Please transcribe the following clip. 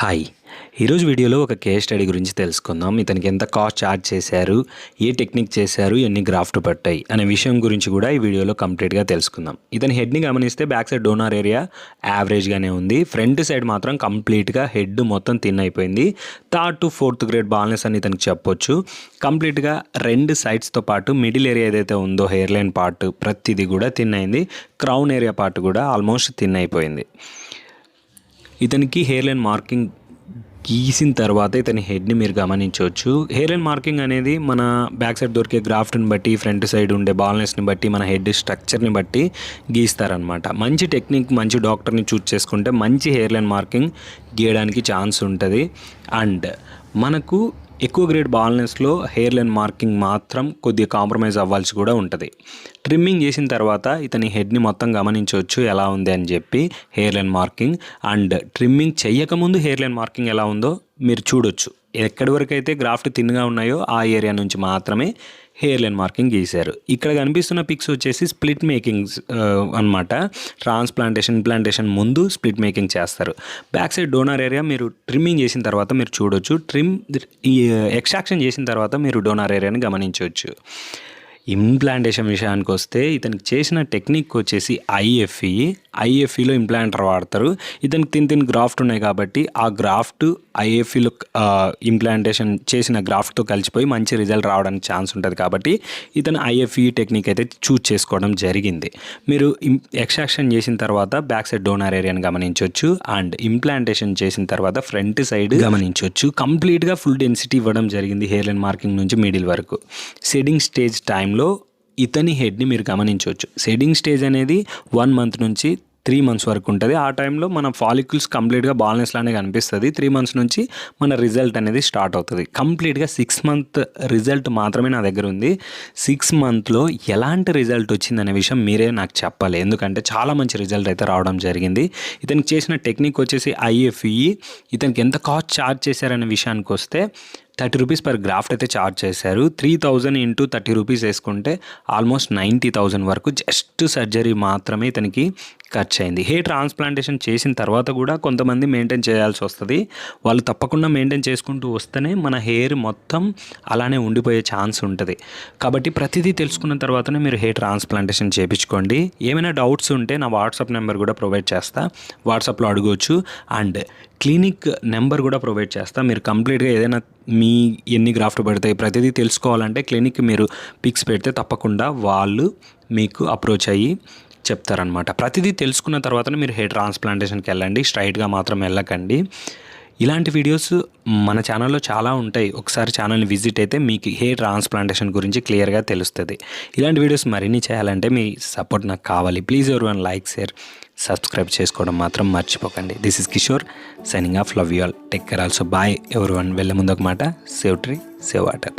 Hi. ఈరోజు వీడియోలో ఒక కేస్ స్టడీ గురించి తెలుసుకుందాం. ఇతనికి ఎంత కాస్ట్ ఛార్జ్ చేశారు ఏ టెక్నిక్ చేశారు ఎన్ని గ్రాఫ్ట్ పట్టాయి అనే విషయం గురించి కూడా ఈ వీడియోలో కంప్లీట్గా తెలుసుకుందాం. ఇతని హెడ్ని గమనిస్తే బ్యాక్ సైడ్ డోనార్ ఏరియా యావరేజ్గానే ఉంది. ఫ్రంట్ సైడ్ మాత్రం కంప్లీట్గా హెడ్ మొత్తం తిన్ అయిపోయింది. Third to fourth grade baldness అని ఇతనికి చెప్పొచ్చు. కంప్లీట్గా రెండు సైడ్స్తో పాటు మిడిల్ ఏరియా ఏదైతే ఉందో హెయిర్ లైన్ పార్ట్ ప్రతిదీ కూడా తిన్ అయింది. క్రౌన్ ఏరియా పార్ట్ కూడా ఆల్మోస్ట్ తిన్ అయిపోయింది. ఇతనికి హెయిర్ లైన్ మార్కింగ్ గీసిన తర్వాత ఇతని హెడ్ని మీరు గమనించవచ్చు. హెయిర్ లైన్ మార్కింగ్ అనేది మన బ్యాక్ సైడ్ దొరికే గ్రాఫ్ట్ని బట్టి ఫ్రంట్ సైడ్ ఉండే బాల్నెస్ని బట్టి మన హెడ్ స్ట్రక్చర్ని బట్టి గీస్తారనమాట మంచి టెక్నిక్ మంచి డాక్టర్ని చూస్ చేసుకుంటే మంచి హెయిర్ లైన్ మార్కింగ్ గీయడానికి ఛాన్స్ ఉంటుంది. అండ్ మనకు ఎక్కువ గ్రేడ్ బాల్నెస్లో హెయిర్ లైన్ మార్కింగ్ మాత్రం కొద్దిగా కాంప్రమైజ్ అవ్వాల్సి కూడా ఉంటుంది. ట్రిమ్మింగ్ చేసిన తర్వాత ఇతని హెడ్ని మొత్తం గమనించవచ్చు ఎలా ఉంది అని చెప్పి hair line marking and trimming చెయ్యకముందు hair line marking ఎలా ఉందో మీరు చూడొచ్చు. ఎక్కడి వరకు అయితే గ్రాఫ్ట్ థిన్గా ఉన్నాయో ఆ ఏరియా నుంచి మాత్రమే హెయిర్ లైన్ మార్కింగ్ గీశారు. ఇక్కడ కనిపిస్తున్న పిక్స్ వచ్చేసి స్ప్లిట్ మేకింగ్స్ అనమాట ట్రాన్స్ప్లాంటేషన్ ప్లాంటేషన్ ముందు స్ప్లిట్ మేకింగ్ చేస్తారు. బ్యాక్ సైడ్ డోనార్ ఏరియా మీరు ట్రిమ్మింగ్ చేసిన తర్వాత మీరు చూడొచ్చు. ట్రిమ్ ఎక్స్ట్రాక్షన్ చేసిన తర్వాత మీరు డోనార్ ఏరియాని గమనించవచ్చు ఇంప్లాంటేషన్ విషయానికి వస్తే ఇతనికి చేసిన టెక్నిక్ వచ్చేసి ఐఎఫ్ఈ ఐఎఫ్ఈలో ఇంప్లాంటర్ వాడతారు. ఇతనికి తిని తిని గ్రాఫ్ట్ ఉన్నాయి కాబట్టి ఆ గ్రాఫ్ట్ ఐఎఫ్ఈలో ఇంప్లాంటేషన్ చేసిన గ్రాఫ్ట్తో కలిసిపోయి మంచి రిజల్ట్ రావడానికి ఛాన్స్ ఉంటుంది కాబట్టి ఇతను ఐఎఫ్ఈ టెక్నిక్ అయితే చూజ్ చేసుకోవడం జరిగింది. మీరు ఎక్స్ట్రాక్షన్ చేసిన తర్వాత బ్యాక్ సైడ్ డోనర్ ఏరియాని గమనించవచ్చు అండ్ ఇంప్లాంటేషన్ చేసిన తర్వాత ఫ్రంట్ సైడ్ గమనించవచ్చు కంప్లీట్గా ఫుల్ డెన్సిటీ ఇవ్వడం జరిగింది హెయిర్ లైన్ మార్కింగ్ నుంచి మిడిల్ వరకు. సెడింగ్ స్టేజ్ టైంలో ఇతని హెడ్ని మీరు గమనించవచ్చు. సెడింగ్ స్టేజ్ అనేది వన్ మంత్ నుంచి త్రీ మంత్స్ వరకు ఉంటుంది. ఆ టైంలో మన ఫాలిక్యూల్స్ కంప్లీట్గా బాల్నెస్ లానే కనిపిస్తుంది. త్రీ మంత్స్ నుంచి మన రిజల్ట్ అనేది స్టార్ట్ అవుతుంది. కంప్లీట్గా సిక్స్ మంత్ రిజల్ట్ మాత్రమే నా దగ్గర ఉంది. సిక్స్ మంత్లో ఎలాంటి రిజల్ట్ వచ్చిందనే విషయం మీరే నాకు చెప్పాలి. ఎందుకంటే చాలా మంచి రిజల్ట్ అయితే రావడం జరిగింది. ఇతనికి చేసిన టెక్నిక్ వచ్చేసి ఐఎఫ్ఈ. ఇతనికి ఎంత కాస్ట్ ఛార్జ్ చేశారనే విషయానికి వస్తే థర్టీ రూపీస్ పర్ గ్రాఫ్ట్ అయితే ఛార్జ్ చేశారు. Three thousand into thirty rupees వేసుకుంటే ఆల్మోస్ట్ నైంటీ థౌజండ్ వరకు జస్ట్ సర్జరీ మాత్రమే ఇతనికి ఖర్చు అయింది హెయిర్ ట్రాన్స్ప్లాంటేషన్ చేసిన తర్వాత కూడా కొంతమంది మెయింటైన్ చేయాల్సి వస్తుంది. వాళ్ళు తప్పకుండా మెయింటైన్ చేసుకుంటూ వస్తేనే మన హెయిర్ మొత్తం అలానే ఉండిపోయే ఛాన్స్ ఉంటుంది. కాబట్టి ప్రతిదీ తెలుసుకున్న తర్వాతనే మీరు హెయిర్ ట్రాన్స్ప్లాంటేషన్ చేయించుకోండి ఏమైనా డౌట్స్ ఉంటే నా వాట్సాప్ నెంబర్ కూడా ప్రొవైడ్ చేస్తా. వాట్సాప్లో అడగవచ్చు అండ్ క్లినిక్ నెంబర్ కూడా ప్రొవైడ్ చేస్తా. మీరు కంప్లీట్గా ఏదైనా మీ ఎన్ని గ్రాఫ్ట్ పడతాయి ప్రతిదీ తెలుసుకోవాలంటే క్లినిక్ మీరు పిక్స్ పెడితే తప్పకుండా వాళ్ళు మీకు అప్రోచ్ అయ్యి చెప్తారనమాట ప్రతిదీ తెలుసుకున్న తర్వాతనే మీరు హెయిర్ ట్రాన్స్ప్లాంటేషన్కి వెళ్ళండి. స్ట్రైట్గా మాత్రం వెళ్ళకండి. ఇలాంటి వీడియోస్ మన ఛానల్లో చాలా ఉంటాయి. ఒకసారి ఛానల్ని విజిట్ అయితే మీకు హెయిర్ ట్రాన్స్ప్లాంటేషన్ గురించి క్లియర్గా తెలుస్తుంది. ఇలాంటి వీడియోస్ మరిన్ని చేయాలంటే మీ సపోర్ట్ నాకు కావాలి. ప్లీజ్ ఎవరు వన్ లైక్ షేర్ సబ్స్క్రైబ్ చేసుకోవడం మాత్రం మర్చిపోకండి. This is Kishore signing off love you all take care also bye ఎవరు వన్ వెళ్ళే ముందు ఒక మాట. Save tree save water